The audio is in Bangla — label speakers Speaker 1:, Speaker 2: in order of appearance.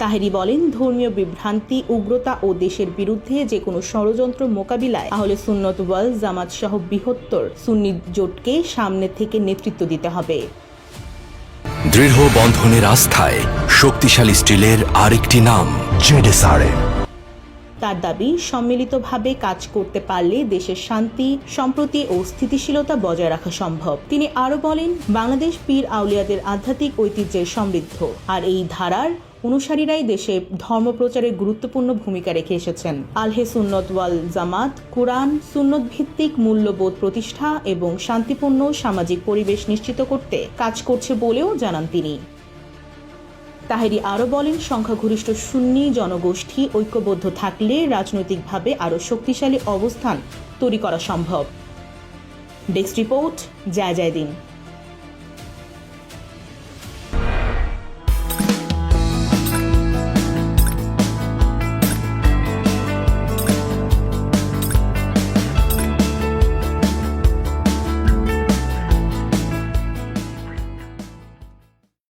Speaker 1: তাহেরি বলেন, ধর্মীয় বিভ্রান্তি, উগ্রতা ও দেশের বিরুদ্ধে যে কোনো ষড়যন্ত্র মোকাবিলায় তাহলে সুন্নত ওয়াল জামাত সহ বৃহত্তর সুন্নি জোটকে সামনে থেকে নেতৃত্ব দিতে হবে।
Speaker 2: দৃঢ় বন্ধনের আস্থায় শক্তিশালী স্টিলের আরেকটি নাম, জেডেসআরএম।
Speaker 1: তার দাবি, সম্মিলিতভাবে কাজ করতে পারলে দেশের শান্তি, সম্প্রতি ও স্থিতিশীলতা বজায় রাখা সম্ভব। তিনি আরও বলেন, বাংলাদেশ পীর আউলিয়াদের আধ্যাত্মিক ঐতিহ্যের সমৃদ্ধ। আর এই ধারার অনুসারীরাই দেশে ধর্ম প্রচারে গুরুত্বপূর্ণ ভূমিকা রেখে এসেছেন। আলহে সুন্নত ওয়াল জামাত, কোরআন সুন্নত ভিত্তিক মূল্যবোধ প্রতিষ্ঠা এবং শান্তিপূর্ণ সামাজিক পরিবেশ নিশ্চিত করতে কাজ করছে বলেও জানান তিনি। তাহেরি আরও বলেন, সংখ্যাগরিষ্ঠ সুন্নি জনগোষ্ঠী ঐক্যবদ্ধ থাকলে রাজনৈতিকভাবে আরও শক্তিশালী অবস্থান তৈরি করা সম্ভব। ডেস্ক রিপোর্ট, জয় দিন।